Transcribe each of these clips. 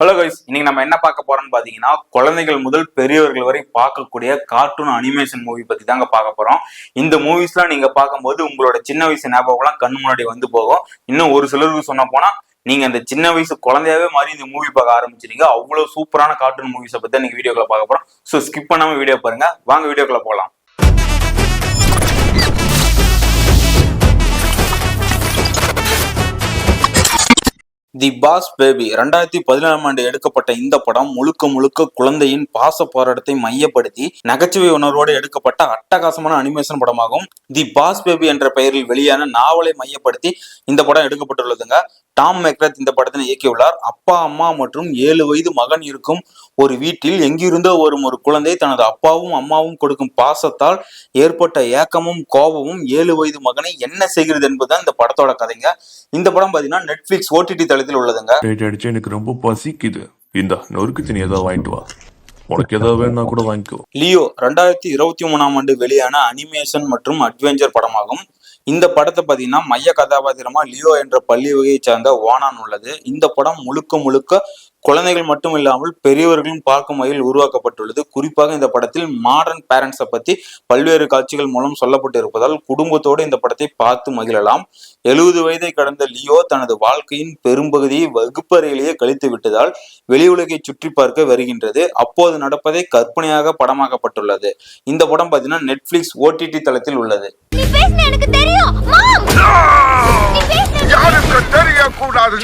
Hello guys இன்னைக்கு நம்ம என்ன பார்க்க போறோம்னு பாத்தீங்கன்னா குழந்தைகள் முதல் பெரியவர்கள் வரை பார்க்கக்கூடிய கார்ட்டூன் அனிமேஷன் மூவி பத்தி தாங்க பார்க்க போறோம். இந்த மூவிஸ்லாம் நீங்க பார்க்கும்போது உங்களோட சின்ன வயசு ஞாபகம்லாம் கண்ணு முன்னாடி வந்து போகும். இன்னும் ஒரு சிலருக்கு சொன்ன போனா நீங்க அந்த சின்ன வயசு குழந்தையாவே மாதிரி இந்த மூவி பார்க்க ஆரம்பிச்சிருங்க அவ்வளவு சூப்பரான கார்ட்டூன் மூவிஸை பத்தி இன்னைக்கு வீடியோக்களை பார்க்க போறோம். ஸோ ஸ்கிப் பண்ணாம வீடியோ பாருங்க. வாங்க வீடியோக்களை போகலாம். தி பாஸ் பேபி ரெண்டாயிரத்தி பதினேழாம் ஆண்டு எடுக்கப்பட்ட இந்த படம் முழுக்க முழுக்க குழந்தையின் பாச போராட்டத்தை மையப்படுத்தி நகைச்சுவை உணர்வோடு எடுக்கப்பட்ட அட்டகாசமான அனிமேஷன் படமாகும். தி பாஸ் பேபி என்ற பெயரில் வெளியான நாவலை மையப்படுத்தி இந்த படம் எடுக்கப்பட்டுள்ளதுங்க. டாம் மெக்ரத் இந்த படத்தினை இயக்கியுள்ளார். அப்பா அம்மா மற்றும் ஏழு வயது மகன் இருக்கும் ஒரு வீட்டில் எங்கிருந்தோ வரும் ஒரு குழந்தை தனது அப்பாவும் அம்மாவும் கொடுக்கும் பாசத்தால் ஏற்பட்ட ஏக்கமும் கோபமும் ஏழு வயது மகனை என்ன செய்கிறது என்பதுதான் இந்த படத்தோட கதைங்க. இந்த படம் பாத்தீங்கன்னா நெட்ஃபிளிக்ஸ் ஓடிடி தளத்தில் உள்ளதுங்க. எனக்கு ரொம்ப பசிக்குது. இந்த நொறுக்கு தினி ஏதாவது வாங்கிட்டு வா. உனக்கு ஏதாவது வேணா கூட வாங்கிக்கோ. லியோ ரெண்டாயிரத்தி இருபத்தி மூணாம் ஆண்டு வெளியான அனிமேஷன் மற்றும் அட்வென்ச்சர் படமாகும். இந்த படத்தை பார்த்தீங்கன்னா மைய கதாபாத்திரமா லியோ என்ற பள்ளி வகையை சார்ந்த ஓனான் உள்ளது. இந்த படம் முழுக்க முழுக்க குழந்தைகள் மட்டும் இல்லாமல் பெரியவர்களும் பார்க்கும் வகையில் உருவாக்கப்பட்டுள்ளது. குறிப்பாக இந்த படத்தில் மாடர்ன் பேரண்ட்ஸை பத்தி பல்வேறு காட்சிகள் மூலம் சொல்லப்பட்டு இருப்பதால் குடும்பத்தோடு இந்த படத்தை பார்த்து மகிழலாம். எழுபது வயதை கடந்த லியோ தனது வாழ்க்கையின் பெரும்பகுதியை வகுப்பறையிலேயே கழித்து விட்டதால் வெளி உலகை சுற்றி பார்க்க வருகின்றது. அப்போது நடப்பதை கற்பனையாக படமாக்கப்பட்டுள்ளது. இந்த படம் பார்த்தீங்கன்னா நெட்ஃபிளிக்ஸ் ஓடிடி தளத்தில் உள்ளது. கூடாது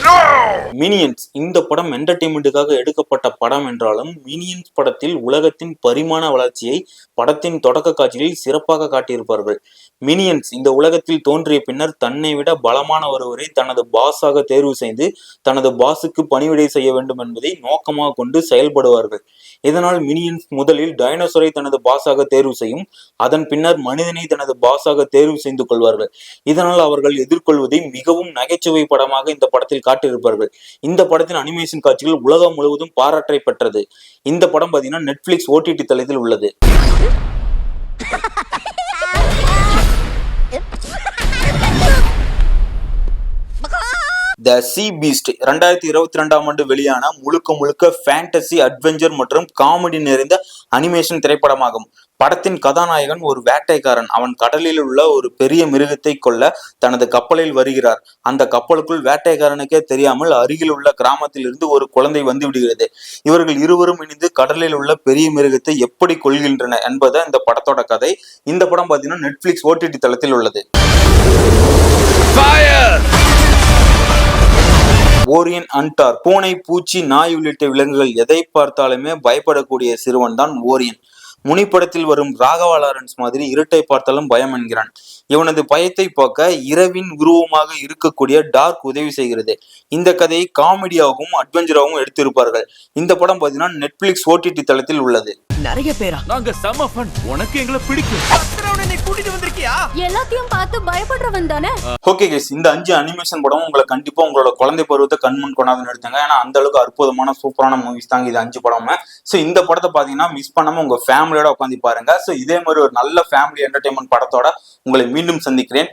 மினியன்ஸ் இந்த படம் என்டர்டைன்மெண்ட்டுக்காக எடுக்கப்பட்ட படம் என்றாலும் மினியன்ஸ் படத்தில் உலகத்தின் பரிமாண வளர்ச்சியை படத்தின் தொடக்க காட்சிகளில் சிறப்பாக காட்டியிருப்பார்கள். மினியன்ஸ் இந்த உலகத்தில் தோன்றிய பின்னர் தன்னை விட பலமான ஒருவரை தனது பாஸாக தேர்வு செய்து தனது பாஸுக்கு பணிவிடை செய்ய வேண்டும் என்பதை நோக்கமாக கொண்டு செயல்படுவார்கள். இதனால் மினியன்ஸ் முதலில் டைனோசரை தனது பாஸாக தேர்வு செய்யும் அதன் பின்னர் மனிதனை தனது பாஸாக தேர்வு செய்து கொள்வார்கள். இதனால் அவர்கள் எதிர்கொள்வதை மிகவும் நகைச்சுவை படமாக இந்த படத்தில் காட்டியிருப்பார்கள். இந்த படத்தின் அனிமேஷன் காட்சிகள் உலகம் முழுவதும் பாராட்டை பெற்றது. இந்த படம் பார்த்தீங்கன்னா நெட்ஃபிளிக்ஸ் ஓடிடி தளத்தில் உள்ளது. த சி பீஸ்ட் ரெண்டாயிரத்தி இருபத்தி ரெண்டாம் ஆண்டு வெளியான முழுக்க முழுக்க ஃபேண்டசி அட்வென்ச்சர் மற்றும் காமெடி நிறைந்த அனிமேஷன் திரைப்படமாகும். படத்தின் கதாநாயகன் ஒரு வேட்டைக்காரன். அவன் கடலில் உள்ள ஒரு பெரிய மிருகத்தை கொல்ல தனது கப்பலில் வருகிறார். அந்த கப்பலுக்குள் வேட்டைக்காரனுக்கே தெரியாமல் அருகில் உள்ள கிராமத்தில் இருந்து ஒரு குழந்தை வந்து விடுகிறது. இவர்கள் இருவரும் இணைந்து கடலில் உள்ள பெரிய மிருகத்தை எப்படி கொள்கின்றன என்பதை இந்த படத்தோட கதை. இந்த படம் பார்த்தீங்கன்னா நெட்ஃபிளிக்ஸ் ஓடிடி தளத்தில் உள்ளது. ஓரியன் அன்டார் பூனை பூச்சி நாய் உள்ளிட்ட விலங்குகள் எதை பார்த்தாலுமே பயப்படக்கூடிய சிறுவன் தான் ஓரியன் முனிப்படத்தில் வரும் ராகவா லாரன்ஸ் மாதிரி இருட்டை பார்த்தாலும் பயம் என்கிறான். இவனது பயத்தை போக்க இரவின் உருவமாக இருக்கக்கூடிய டார்க் உதவி செய்கிறது. இந்த கதையை காமெடியாகவும் அட்வென்ச்சராகவும் எடுத்திருப்பார்கள். இந்த படம் பார்த்தீங்கன்னா நெட்ஃபிளிக்ஸ் ஓடிடி தளத்தில் உள்ளது. நிறைய பேரா? நாங்க செம ஃபன் உனக்கு எங்களை பிடிக்கும். கூட்டிட்டு வந்திருக்கியா? எல்லாத்தையும் பார்த்து பயப்படுறவன் தானே? ஓகே கேஸ் இந்த அஞ்சு அனிமேஷன் படம் உங்களை கண்டிப்பா உங்களோட குழந்தை பருவத்தை கண்முன் கொண்டாந்து நிறுத்துங்க ஏன்னா அந்த அளவுக்கு அற்புதமான சூப்பரான மூவிஸ் தாங்க இது அஞ்சு படமும் ஸோ இந்த படத்தை பாத்தீங்கன்னா மிஸ் பண்ணாம உங்க ஃபேமிலியோட உட்காந்து பாருங்க. ஸோ இதே மாதிரி ஒரு நல்ல ஃபேமிலி என்டர்டைன்மெண்ட் படத்தோட உங்களை மீண்டும் சந்திக்கிறேன்.